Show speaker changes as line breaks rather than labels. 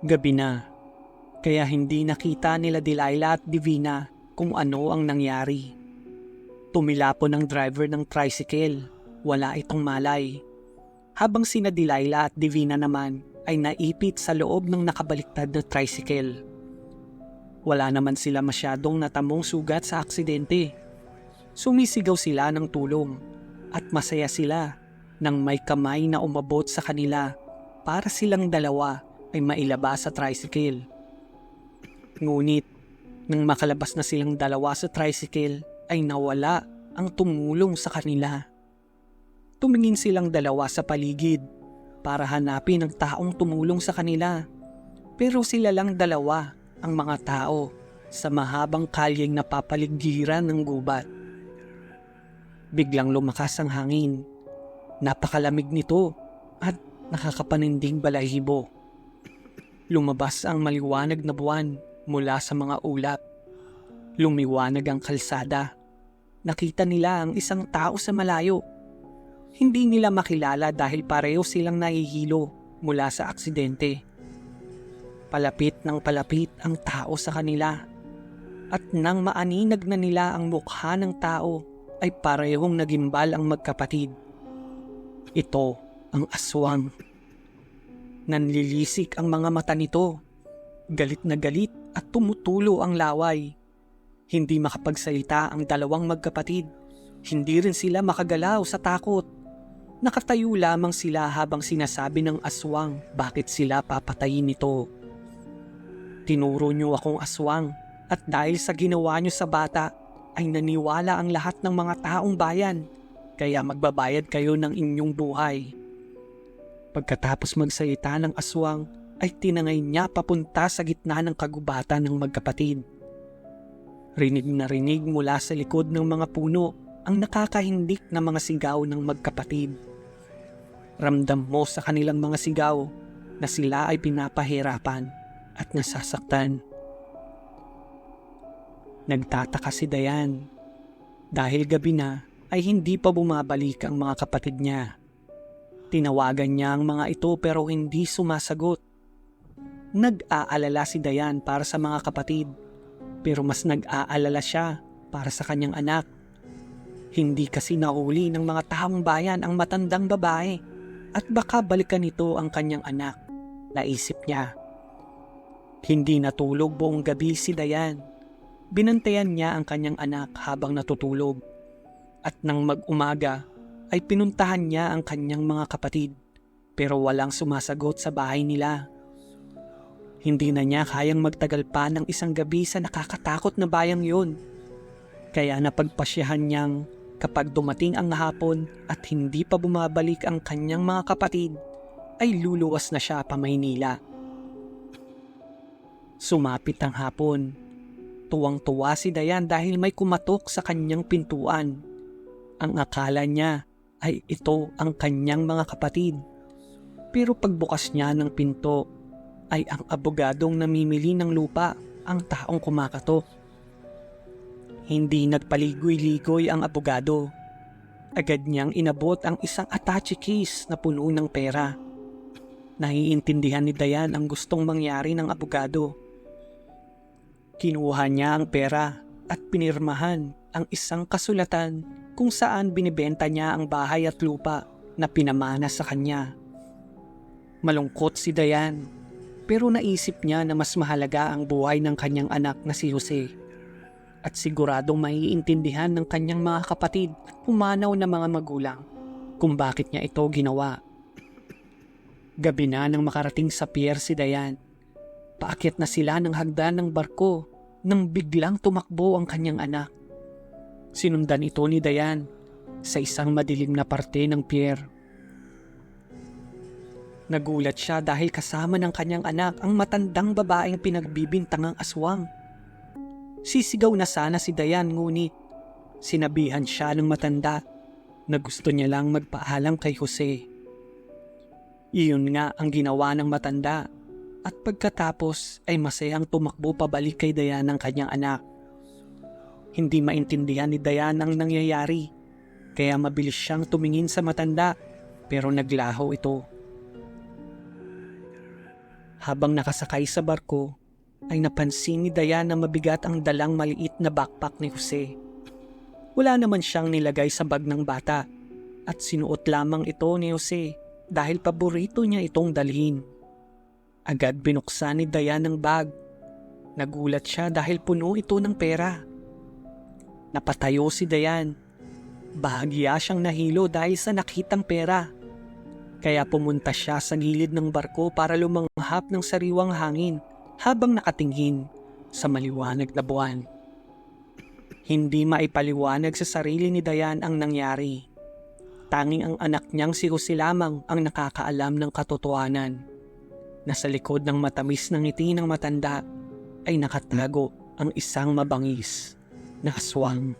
Gabi na, kaya hindi nakita nila Delilah at Divina kung ano ang nangyari. Tumilapon ang driver ng tricycle, wala itong malay. Habang sina Delilah at Divina naman ay naipit sa loob ng nakabaliktad na tricycle. Wala naman sila masyadong natamong sugat sa aksidente. Sumisigaw sila ng tulong at masaya sila nang may kamay na umabot sa kanila para silang dalawa ay mailabas sa tricycle. Ngunit, nang makalabas na silang dalawa sa tricycle, ay nawala ang tumulong sa kanila. Tumingin silang dalawa sa paligid para hanapin ang taong tumulong sa kanila. Pero sila lang dalawa ang mga tao sa mahabang kalyeng napapaligiran ng gubat. Biglang lumakas ang hangin. Napakalamig nito at nakakapaninding balahibo. Lumabas ang maliwanag na buwan mula sa mga ulap. Lumiwanag ang kalsada. Nakita nila ang isang tao sa malayo. Hindi nila makilala dahil pareho silang nahihilo mula sa aksidente. Palapit ng palapit ang tao sa kanila. At nang maaninag na nila ang mukha ng tao, ay parehong nagimbal ang magkapatid. Ito ang aswang. Nanlilisik ang mga mata nito. Galit na galit at tumutulo ang laway. Hindi makapagsalita ang dalawang magkapatid. Hindi rin sila makagalaw sa takot. Nakatayo lamang sila habang sinasabi ng aswang bakit sila papatayin nito. Tinuro niyo akong aswang at dahil sa ginawa niyo sa bata ay naniwala ang lahat ng mga taong bayan kaya magbabayad kayo ng inyong buhay. Pagkatapos magsalita ng aswang ay tinangay niya papunta sa gitna ng kagubatan ng magkapatid. Rinig na rinig mula sa likod ng mga puno ang nakakahindik na mga sigaw ng magkapatid. Ramdam mo sa kanilang mga sigaw na sila ay pinapahirapan at nasasaktan. Nagtataka si Dayan dahil gabi na ay hindi pa bumabalik ang mga kapatid niya. Tinawagan niya ang mga ito pero hindi sumasagot. Nag-aalala si Dayan para sa mga kapatid pero mas nag-aalala siya para sa kanyang anak. Hindi kasi nauli ng mga taong bayan ang matandang babae at baka balikan nito ang kanyang anak. Naisip niya. Hindi natulog buong gabi si Dayan. Binantayan niya ang kanyang anak habang natutulog. At nang mag-umaga ay pinuntahan niya ang kanyang mga kapatid pero walang sumasagot sa bahay nila. Hindi na niya kayang magtagal pa ng isang gabi sa nakakatakot na bayang yun. Kaya napagpasyahan niyang kapag dumating ang hapon at hindi pa bumabalik ang kanyang mga kapatid, ay luluwas na siya pa Maynila. Sumapit ang hapon. Tuwang-tuwa si Dayan dahil may kumatok sa kanyang pintuan. Ang akala niya ay ito ang kanyang mga kapatid. Pero pagbukas niya ng pinto ay ang abogadong namimili ng lupa ang taong kumakatok. Hindi nagpaligoy-ligoy ang abogado. Agad niyang inabot ang isang attache case na puno ng pera. Naiintindihan ni Dayan ang gustong mangyari ng abogado. Kinuha niya ang pera at pinirmahan ang isang kasulatan kung saan binibenta niya ang bahay at lupa na pinamana sa kanya. Malungkot si Dayan pero naisip niya na mas mahalaga ang buhay ng kanyang anak na si Jose. At siguradong maiintindihan ng kanyang mga kapatid at pumanaw na mga magulang kung bakit niya ito ginawa. Gabi na nang makarating sa pier si Dayan. Paakyat na sila ng hagdan ng barko nang biglang tumakbo ang kanyang anak. Sinundan ito ni Dayan sa isang madilim na parte ng pier. Nagulat siya dahil kasama ng kanyang anak ang matandang babaeng pinagbibintangang aswang. Sisigaw na sana si Dayan ngunit sinabihan siya ng matanda na gusto niya lang magpaalam kay Jose. Iyon nga ang ginawa ng matanda at pagkatapos ay masayang tumakbo pabalik kay Dayan ang kanyang anak. Hindi maintindihan ni Dayan ang nangyayari kaya mabilis siyang tumingin sa matanda pero naglaho ito. Habang nakasakay sa barko, ay napansin ni Dayan na mabigat ang dalang maliit na backpack ni Jose. Wala naman siyang nilagay sa bag ng bata at sinuot lamang ito ni Jose dahil paborito niya itong dalhin. Agad binuksan ni Dayan ang bag. Nagulat siya dahil puno ito ng pera. Napatayo si Dayan. Bahagya siyang nahilo dahil sa nakitang pera. Kaya pumunta siya sa gilid ng barko para lumanghap ng sariwang hangin habang nakatingin sa maliwanag na buwan. Hindi maipaliwanag sa sarili ni Dayan ang nangyari. Tanging ang anak niyang si Jose lamang ang nakakaalam ng katotohanan. Nasa likod ng matamis ng ngiti ng matanda ay nakatago ang isang mabangis aswang.